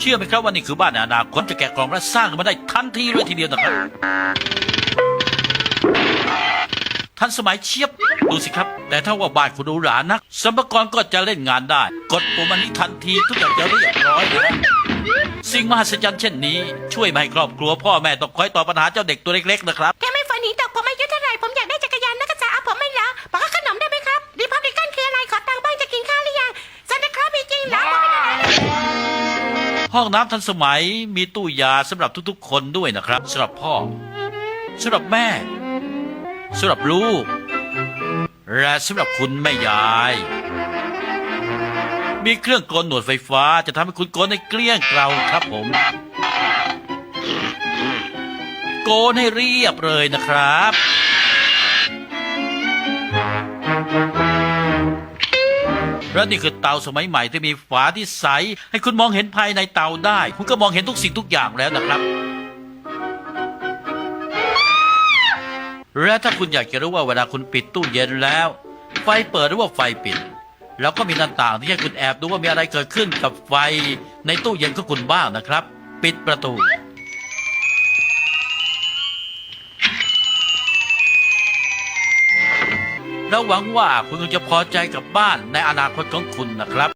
เชื่อไหมครับว่านี่คือบ้านในอนาคตจะแกะกล่องและสร้างขึ้นมาได้ทันทีเลยทีเดียวนะครับทันสมัยเชียบดูสิครับ แต่ถ้าว่าบ้านคุณหรูหรานักสมภากรก็จะเล่นงานได้ กดปุ่มอันนี้ทันทีทุกอย่างจะเรียบร้อยนะสิ่งมหัศจรรย์เช่นนี้ ช่วยไม่ให้ครอบครัวพ่อแม่ต้องคอยต่อปัญหาเจ้าเด็กตัวเล็กๆนะครับ แกไม่ฝันหนีต ห้องน้ำทันสมัยมีตู้ยาสำหรับทุกๆ คนด้วยนะครับสำหรับพ่อสำหรับแม่สำหรับลูก และสำหรับคุณแม่ยาย มีเครื่องโกนหนวดไฟฟ้าจะทำให้คุณโกนในเกลี้ยงเกลาครับผม โกนให้เรียบเลยนะครับ และนี่คือเตาสมัยใหม่ที่มีฝาที่ใส ให้คุณมองเห็นภายในเตาได้ คุณก็มองเห็นทุกสิ่งทุกอย่างแล้วนะครับและถ้าคุณอยากจะรู้ว่าเวลาคุณปิดตู้เย็นแล้ว ไฟเปิดหรือว่าไฟปิด แล้วก็มีหน้าต่างที่ให้คุณแอบดูว่ามีอะไรเกิดขึ้นกับไฟในตู้เย็นของคุณบ้างนะครับ ปิดประตู แล้วหวังว่าคุณคงจะพอใจกับบ้านในอนาคตของคุณนะครับ